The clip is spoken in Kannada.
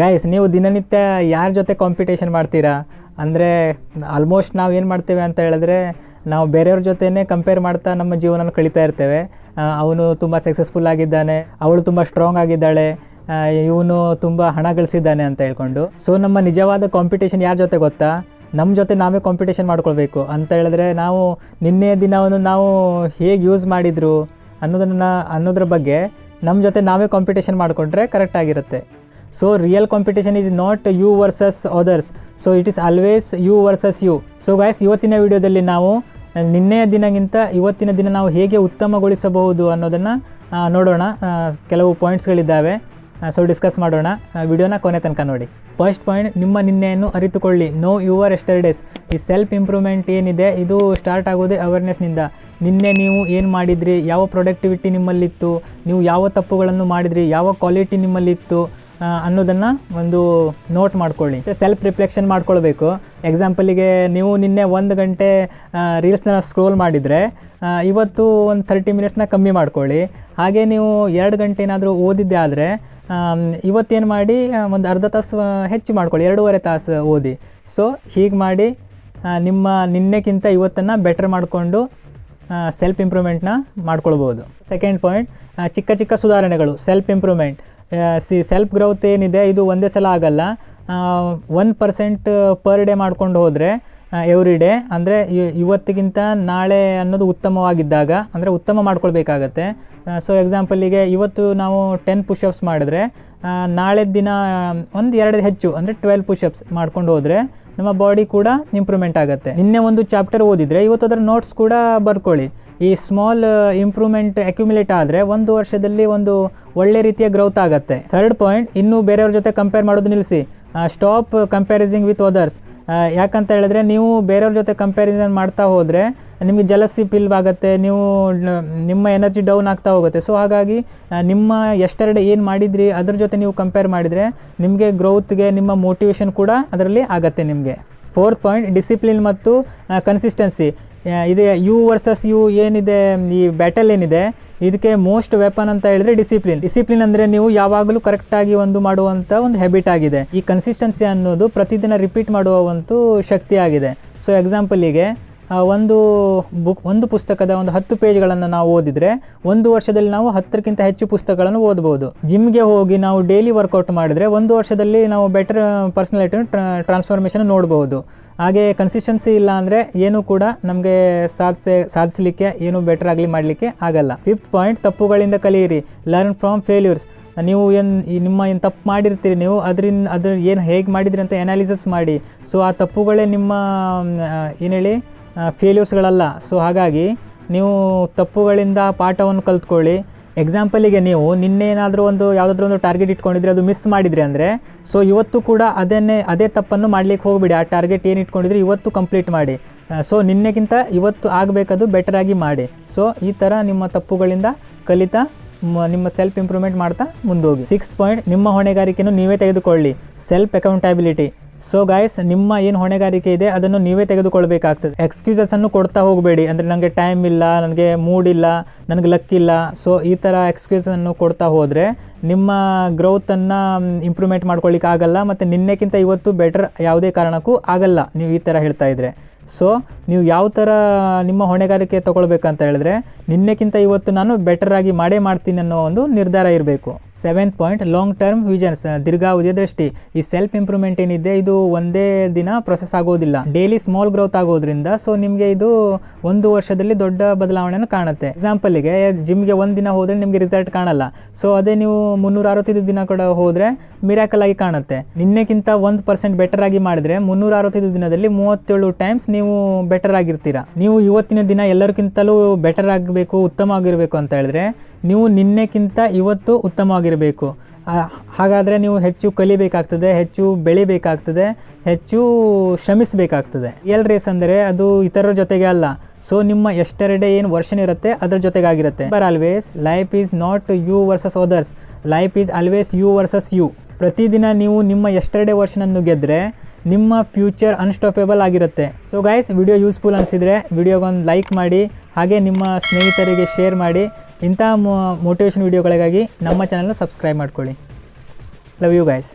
ಗಾಯ್ಸ್ ನೀವು ದಿನನಿತ್ಯ ಯಾರ ಜೊತೆ ಕಾಂಪಿಟೇಷನ್ ಮಾಡ್ತೀರಾ? ಅಂದರೆ ಆಲ್ಮೋಸ್ಟ್ ನಾವು ಏನು ಮಾಡ್ತೇವೆ ಅಂತ ಹೇಳಿದ್ರೆ, ನಾವು ಬೇರೆಯವ್ರ ಜೊತೆನೇ ಕಂಪೇರ್ ಮಾಡ್ತಾ ನಮ್ಮ ಜೀವನ ಕಳೀತಾ ಇರ್ತೇವೆ. ಅವನು ತುಂಬ ಸಕ್ಸಸ್ಫುಲ್ ಆಗಿದ್ದಾನೆ, ಅವಳು ತುಂಬ ಸ್ಟ್ರಾಂಗ್ ಆಗಿದ್ದಾಳೆ ಇವನು ತುಂಬ ಹಣ ಗಳಿಸಿದ್ದಾನೆ ಅಂತ ಹೇಳ್ಕೊಂಡು. ಸೊ ನಮ್ಮ ನಿಜವಾದ ಕಾಂಪಿಟೇಷನ್ ಯಾರ ಜೊತೆ ಗೊತ್ತಾ? ನಮ್ಮ ಜೊತೆ ನಾವೇ ಕಾಂಪಿಟೇಷನ್ ಮಾಡ್ಕೊಳ್ಬೇಕು ಅಂತ ಹೇಳಿದ್ರೆ ನಾವು ನಿನ್ನೆ ದಿನವನ್ನು ನಾವು ಹೇಗೆ ಯೂಸ್ ಮಾಡಿದ್ರು ಅನ್ನೋದನ್ನು, ಅನ್ನೋದ್ರ ಬಗ್ಗೆ ನಮ್ಮ ಜೊತೆ ನಾವೇ ಕಾಂಪಿಟೇಷನ್ ಮಾಡಿಕೊಂಡ್ರೆ ಕರೆಕ್ಟ್ ಆಗಿರುತ್ತೆ. So real competition is not you versus others so it is always you versus you so guys ಇವತ್ತಿನ ವಿಡಿಯೋದಲ್ಲಿ ನಾವು ನಿನ್ನೆಯ ದಿನಗಿಂತ ಇವತ್ತಿನ ದಿನ ನಾವು ಹೇಗೆ ಉತ್ತಮಗೊಳಿಸಬಹುದು ಅನ್ನೋದನ್ನು ನೋಡೋಣ. ಕೆಲವು ಪಾಯಿಂಟ್ಸ್ಗಳಿದ್ದಾವೆ ಸೊ ಡಿಸ್ಕಸ್ ಮಾಡೋಣ. ವಿಡಿಯೋನ ಕೊನೆ ತನಕ ನೋಡಿ. ಫಸ್ಟ್ ಪಾಯಿಂಟ್ ನಿಮ್ಮ ನಿನ್ನೆಯನ್ನು ಅರಿತುಕೊಳ್ಳಿ. ನೋ ಯುವರ್ ಎಸ್ಟರ್ಡೇಸ್ ಈ ಸೆಲ್ಫ್ ಇಂಪ್ರೂವ್ಮೆಂಟ್ ಏನಿದೆ, ಇದು ಸ್ಟಾರ್ಟ್ ಆಗೋದೇ ಅವೇರ್ನೆಸ್ನಿಂದ ನಿನ್ನೆ ನೀವು ಏನು ಮಾಡಿದ್ರಿ? ಯಾವ ಪ್ರೊಡಕ್ಟಿವಿಟಿ ನಿಮ್ಮಲ್ಲಿತ್ತು? ನೀವು ಯಾವ ತಪ್ಪುಗಳನ್ನು ಮಾಡಿದ್ರಿ? ಯಾವ ಕ್ವಾಲಿಟಿ ನಿಮ್ಮಲ್ಲಿತ್ತು? ಅನ್ನೋದನ್ನು ಒಂದು ನೋಟ್ ಮಾಡ್ಕೊಳ್ಳಿ. ಸೆಲ್ಫ್ ರಿಫ್ಲೆಕ್ಷನ್ ಮಾಡ್ಕೊಳ್ಬೇಕು. ಎಕ್ಸಾಂಪಲಿಗೆ ನೀವು ನಿನ್ನೆ ಒಂದು ಗಂಟೆ ರೀಲ್ಸ್ನ ಸ್ಕ್ರೋಲ್ ಮಾಡಿದರೆ ಇವತ್ತು ಒಂದು ಥರ್ಟಿ ಮಿನಿಟ್ಸ್ನ ಕಮ್ಮಿ ಮಾಡ್ಕೊಳ್ಳಿ. ಹಾಗೆ ನೀವು ಎರಡು ಗಂಟೆ ಏನಾದರೂ ಓದಿದ್ದೆ ಆದರೆ ಇವತ್ತೇನು ಮಾಡಿ ಒಂದು ಅರ್ಧ ತಾಸು ಹೆಚ್ಚು ಮಾಡ್ಕೊಳ್ಳಿ. ಎರಡೂವರೆ ತಾಸು ಓದಿ. ಸೊ ಹೀಗೆ ಮಾಡಿ ನಿಮ್ಮ ನಿನ್ನೆಗಿಂತ ಇವತ್ತನ್ನು ಬೆಟರ್ ಮಾಡಿಕೊಂಡು ಸೆಲ್ಫ್ ಇಂಪ್ರೂವ್ಮೆಂಟ್ನ ಮಾಡ್ಕೊಳ್ಬೋದು. ಸೆಕೆಂಡ್ ಪಾಯಿಂಟ್ ಚಿಕ್ಕ ಚಿಕ್ಕ ಸುಧಾರಣೆಗಳು. ಸೆಲ್ಫ್ ಇಂಪ್ರೂವ್ಮೆಂಟ್ ಸಿ ಸೆಲ್ಫ್ ಗ್ರೌತ್ ಏನಿದೆ, ಇದು ಒಂದೇ ಸಲ ಆಗಲ್ಲ. ಒನ್ ಪರ್ಸೆಂಟ್ ಪರ್ ಡೇ ಮಾಡ್ಕೊಂಡು ಹೋದರೆ ಎವ್ರಿ ಡೇ ಅಂದರೆ ಇವತ್ತಿಗಿಂತ ನಾಳೆ ಅನ್ನೋದು ಉತ್ತಮವಾಗಿದ್ದಾಗ, ಅಂದರೆ ಉತ್ತಮ ಮಾಡ್ಕೊಳ್ಬೇಕಾಗತ್ತೆ. ಸೊ ಎಕ್ಸಾಂಪಲಿಗೆ ಇವತ್ತು ನಾವು ಟೆನ್ ಪುಷಪ್ಸ್ ಮಾಡಿದ್ರೆ ನಾಳೆ ದಿನ ಒಂದು ಎರಡು ಹೆಚ್ಚು, ಅಂದರೆ ಟ್ವೆಲ್ ಪುಷಪ್ಸ್ ಮಾಡ್ಕೊಂಡು ಹೋದರೆ, ನಮ್ಮ ಬಾಡಿ ಕೂಡ ಇಂಪ್ರೂವ್ಮೆಂಟ್ ಆಗುತ್ತೆ. ನಿನ್ನೆ ಒಂದು ಚಾಪ್ಟರ್ ಓದಿದರೆ, ಇವತ್ತು ಅದರ ನೋಟ್ಸ್ ಕೂಡ ಬರ್ಕೊಳ್ಳಿ. ಈ ಸ್ಮಾಲ್ ಇಂಪ್ರೂವ್ಮೆಂಟ್ ಅಕ್ಯುಮುಲೇಟ್ ಆದರೆ ಒಂದು ವರ್ಷದಲ್ಲಿ ಒಂದು ಒಳ್ಳೆ ರೀತಿಯ ಗ್ರೌತ್ ಆಗುತ್ತೆ. ಥರ್ಡ್ ಪಾಯಿಂಟ್ ಇನ್ನೂ ಬೇರೆಯವ್ರ ಜೊತೆ ಕಂಪೇರ್ ಮಾಡೋದು ನಿಲ್ಲಿಸಿ ಸ್ಟಾಪ್ ಕಂಪ್ಯಾರಿಸಿಂಗ್ ವಿತ್ ಅದರ್ಸ್ ಯಾಕಂತ ಹೇಳಿದ್ರೆ ನೀವು ಬೇರೆಯವ್ರ ಜೊತೆ ಕಂಪ್ಯಾರಿಸನ್ ಮಾಡ್ತಾ ಹೋದರೆ ನಿಮಗೆ ಜಲಸಿ ಫಿಲ್ ಆಗುತ್ತೆ, ನೀವು ನಿಮ್ಮ ಎನರ್ಜಿ ಡೌನ್ ಆಗ್ತಾ ಹೋಗುತ್ತೆ. ಸೊ ಹಾಗಾಗಿ ನಿಮ್ಮ ಎಷ್ಟೆರಡು ಏನು ಮಾಡಿದ್ರಿ, ಅದ್ರ ಜೊತೆ ನೀವು ಕಂಪೇರ್ ಮಾಡಿದರೆ ನಿಮಗೆ ಗ್ರೋತ್ಗೆ ನಿಮ್ಮ ಮೋಟಿವೇಶನ್ ಕೂಡ ಅದರಲ್ಲಿ ಆಗತ್ತೆ ನಿಮಗೆ. ಫೋರ್ತ್ ಪಾಯಿಂಟ್ ಡಿಸಿಪ್ಲಿನ್ ಮತ್ತು ಕನ್ಸಿಸ್ಟೆನ್ಸಿ ಇದೆ ಯು ವರ್ಸಸ್ ಯು ಏನಿದೆ ಈ ಬ್ಯಾಟಲ್ ಏನಿದೆ, ಇದಕ್ಕೆ ಮೋಸ್ಟ್ ವೆಪನ್ ಅಂತ ಹೇಳಿದ್ರೆ ಡಿಸಿಪ್ಲಿನ್ ಡಿಸಿಪ್ಲಿನ್ ಅಂದರೆ ನೀವು ಯಾವಾಗಲೂ ಕರೆಕ್ಟಾಗಿ ಒಂದು ಮಾಡುವಂಥ ಒಂದು ಹ್ಯಾಬಿಟ್ ಆಗಿದೆ. ಈ ಕನ್ಸಿಸ್ಟೆನ್ಸಿ ಅನ್ನೋದು ಪ್ರತಿದಿನ ರಿಪೀಟ್ ಮಾಡುವ ಒಂದು ಶಕ್ತಿ ಆಗಿದೆ. ಸೊ ಎಕ್ಸಾಂಪಲಿಗೆ ಒಂದು ಬುಕ್ ಒಂದು ಪುಸ್ತಕದ ಒಂದು ಹತ್ತು ಪೇಜ್ಗಳನ್ನು ನಾವು ಓದಿದರೆ, ಒಂದು ವರ್ಷದಲ್ಲಿ ನಾವು ಹತ್ತಕ್ಕಿಂತ ಹೆಚ್ಚು ಪುಸ್ತಕಗಳನ್ನು ಓದ್ಬೋದು. ಜಿಮ್ಗೆ ಹೋಗಿ ನಾವು ಡೈಲಿ ವರ್ಕೌಟ್ ಮಾಡಿದರೆ, ಒಂದು ವರ್ಷದಲ್ಲಿ ನಾವು ಬೆಟರ್ ಪರ್ಸನಾಲಿಟಿ ಟ್ರಾನ್ಸ್ಫಾರ್ಮೇಷನ್ ನೋಡಬಹುದು ಹಾಗೆ ಕನ್ಸಿಸ್ಟೆನ್ಸಿ ಇಲ್ಲ ಅಂದರೆ ಏನೂ ಕೂಡ ನಮಗೆ ಸಾಧಿಸೆ, ಸಾಧಿಸಲಿಕ್ಕೆ, ಏನು ಬೆಟರ್ ಆಗಲಿ ಮಾಡಲಿಕ್ಕೆ ಆಗಲ್ಲ. ಫಿಫ್ತ್ ಪಾಯಿಂಟ್ ತಪ್ಪುಗಳಿಂದ ಕಲಿಯಿರಿ. ಲರ್ನ್ ಫ್ರಮ್ ಫೇಲ್ಯೂರ್ಸ್ ನೀವು ಏನು ನಿಮ್ಮ ಏನು ತಪ್ಪು ಮಾಡಿರ್ತೀರಿ ನೀವು, ಅದರಿಂದ, ಅದ್ರ ಏನು ಹೇಗೆ ಮಾಡಿದಿರಿ ಅಂತ ಅನಾಲಿಸಿಸ್ ಮಾಡಿ. ಸೊ ಆ ತಪ್ಪುಗಳೇ ನಿಮ್ಮ ಏನು ಹೇಳಿ ಫೇಲ್ಯೂರ್ಸ್ಗಳಲ್ಲ ಸೊ ಹಾಗಾಗಿ ನೀವು ತಪ್ಪುಗಳಿಂದ ಪಾಠವನ್ನು ಕಲ್ತ್ಕೊಳ್ಳಿ. ಎಕ್ಸಾಂಪಲಿಗೆ ನೀವು ನಿನ್ನೆ ಏನಾದರೂ ಒಂದು ಯಾವುದಾದ್ರೂ ಒಂದು ಟಾರ್ಗೆಟ್ ಇಟ್ಕೊಂಡಿದ್ರೆ ಅದು ಮಿಸ್ ಮಾಡಿದರೆ ಅಂದರೆ ಸೊ ಇವತ್ತು ಕೂಡ ಅದನ್ನೇ, ಅದೇ ತಪ್ಪನ್ನು ಮಾಡಲಿಕ್ಕೆ ಹೋಗ್ಬಿಡಿ. ಆ ಟಾರ್ಗೆಟ್ ಏನು ಇಟ್ಕೊಂಡಿದ್ರೆ ಇವತ್ತು ಕಂಪ್ಲೀಟ್ ಮಾಡಿ. ಸೊ ನಿನ್ನೆಗಿಂತ ಇವತ್ತು ಆಗಬೇಕದು ಬೆಟರ್ ಆಗಿ ಮಾಡಿ. ಸೊ ಈ ಥರ ನಿಮ್ಮ ತಪ್ಪುಗಳಿಂದ ಕಲಿತಾ ನಿಮ್ಮ ಸೆಲ್ಫ್ ಇಂಪ್ರೂವ್ಮೆಂಟ್ ಮಾಡ್ತಾ ಮುಂದೋಗಿ. ಸಿಕ್ಸ್ ಪಾಯಿಂಟ್ ನಿಮ್ಮ ಹೊಣೆಗಾರಿಕೆಯನ್ನು ನೀವೇ ತೆಗೆದುಕೊಳ್ಳಿ. ಸೆಲ್ಫ್ ಅಕೌಂಟಬಿಲಿಟಿ ಸೊ ಗಾಯ್ಸ್ ನಿಮ್ಮ ಏನು ಹೊಣೆಗಾರಿಕೆ ಇದೆ, ಅದನ್ನು ನೀವೇ ತೆಗೆದುಕೊಳ್ಬೇಕಾಗ್ತದೆ. ಎಕ್ಸ್ಕ್ಯೂಸಸ್ ಅನ್ನು ಕೊಡ್ತಾ ಹೋಗಬೇಡಿ. ಅಂದರೆ ನನಗೆ ಟೈಮ್ ಇಲ್ಲ ನನಗೆ ಮೂಡ್ ಇಲ್ಲ ನನಗೆ ಲಕ್ ಇಲ್ಲ. ಸೊ ಈ ಥರ ಎಕ್ಸ್ಕ್ಯೂಸನ್ನು ಕೊಡ್ತಾ ಹೋದರೆ ನಿಮ್ಮ ಗ್ರೋತನ್ನು ಇಂಪ್ರೂವ್ಮೆಂಟ್ ಮಾಡ್ಕೊಳ್ಳಿಕ್ಕೆ ಆಗಲ್ಲ, ಮತ್ತು ನಿನ್ನೆಕ್ಕಿಂತ ಇವತ್ತು ಬೆಟರ್ ಯಾವುದೇ ಕಾರಣಕ್ಕೂ ಆಗಲ್ಲ, ನೀವು ಈ ಥರ ಹೇಳ್ತಾ ಇದ್ರೆ. ಸೊ ನೀವು ಯಾವ ಥರ ನಿಮ್ಮ ಹೊಣೆಗಾರಿಕೆ ತೊಗೊಳ್ಬೇಕಂತ ಹೇಳಿದ್ರೆ, ನಿನ್ನೆಕ್ಕಿಂತ ಇವತ್ತು ನಾನು ಬೆಟರಾಗಿ ಮಾಡೇ ಮಾಡ್ತೀನಿ ಅನ್ನೋ ಒಂದು ನಿರ್ಧಾರ ಇರಬೇಕು. Seventh point long term visions ದೀರ್ಘಾವಧಿಯ ದೃಷ್ಟಿ ಈ ಸೆಲ್ಫ್ ಇಂಪ್ರೂವ್ಮೆಂಟ್ ಏನಿದೆ, ಇದು ಒಂದೇ ದಿನ ಪ್ರೊಸೆಸ್ ಆಗೋದಿಲ್ಲ. ಡೈಲಿ ಸ್ಮಾಲ್ ಗ್ರೋತ್ ಆಗೋದ್ರಿಂದ ಸೊ ನಿಮಗೆ ಇದು ಒಂದು ವರ್ಷದಲ್ಲಿ ದೊಡ್ಡ ಬದಲಾವಣೆಯನ್ನು ಕಾಣುತ್ತೆ. ಎಕ್ಸಾಂಪಲಿಗೆ ಜಿಮ್ಗೆ ಒಂದು ದಿನ ಹೋದರೆ ನಿಮಗೆ ರಿಸಲ್ಟ್ ಕಾಣಲ್ಲ. ಸೊ ಅದೇ ನೀವು ಮುನ್ನೂರ ಅರವತ್ತೈದು ದಿನ ಕೂಡ ಹೋದರೆ ಮಿರಾಕಲ್ ಆಗಿ ಕಾಣುತ್ತೆ. ನಿನ್ನೆಗಿಂತ ಒಂದು ಪರ್ಸೆಂಟ್ ಬೆಟರ್ ಆಗಿ ಮಾಡಿದ್ರೆ, ಮುನ್ನೂರ ಅರವತ್ತೈದು ದಿನದಲ್ಲಿ ಮೂವತ್ತೇಳು ಟೈಮ್ಸ್ ನೀವು ಬೆಟರ್ ಆಗಿರ್ತೀರಾ. ನೀವು ಇವತ್ತಿನ ದಿನ ಎಲ್ಲರಿಗಿಂತಲೂ ಬೆಟರ್ ಆಗಬೇಕು, ಉತ್ತಮ ಆಗಿರಬೇಕು ಅಂತ ಹೇಳಿದ್ರೆ, ನೀವು ನಿನ್ನೆಗಿಂತ ಇವತ್ತು ಉತ್ತಮವಾಗಿರಬೇಕು ಆ, ಹಾಗಾದರೆ ನೀವು ಹೆಚ್ಚು ಕಲಿಬೇಕಾಗ್ತದೆ ಹೆಚ್ಚು ಬೆಳಿಬೇಕಾಗ್ತದೆ ಹೆಚ್ಚು ಶ್ರಮಿಸಬೇಕಾಗ್ತದೆ. ರಿಯಲ್ ರೇಸ್ ಅಂದರೆ ಅದು ಇತರರ ಜೊತೆಗೆ ಅಲ್ಲ. ಸೊ ನಿಮ್ಮ ಎಷ್ಟೆರಡೆ ಏನು ವರ್ಷನ್ ಇರುತ್ತೆ ಅದ್ರ ಜೊತೆಗಾಗಿರುತ್ತೆ. But always life is not you versus others life is always you versus you ಪ್ರತಿದಿನ ನೀವು ನಿಮ್ಮ ಎಷ್ಟೆರಡೇ ವರ್ಷನನ್ನು ಗೆದ್ದರೆ ನಿಮ್ಮ ಫ್ಯೂಚರ್ ಅನ್ಸ್ಟಾಪೇಬಲ್ ಆಗಿರುತ್ತೆ. ಸೊ ಗೈಸ್ ವಿಡಿಯೋ ಯೂಸ್ಫುಲ್ ಅನಿಸಿದರೆ ವಿಡಿಯೋಗೊಂದು ಲೈಕ್ ಮಾಡಿ, ಹಾಗೆ ನಿಮ್ಮ ಸ್ನೇಹಿತರಿಗೆ ಶೇರ್ ಮಾಡಿ ಇಂಥ ಮೋಟಿವೇಶನ್ ವಿಡಿಯೋಗಳಿಗಾಗಿ ನಮ್ಮ ಚಾನಲ್ನ ಸಬ್ಸ್ಕ್ರೈಬ್ ಮಾಡ್ಕೊಳ್ಳಿ. Love you guys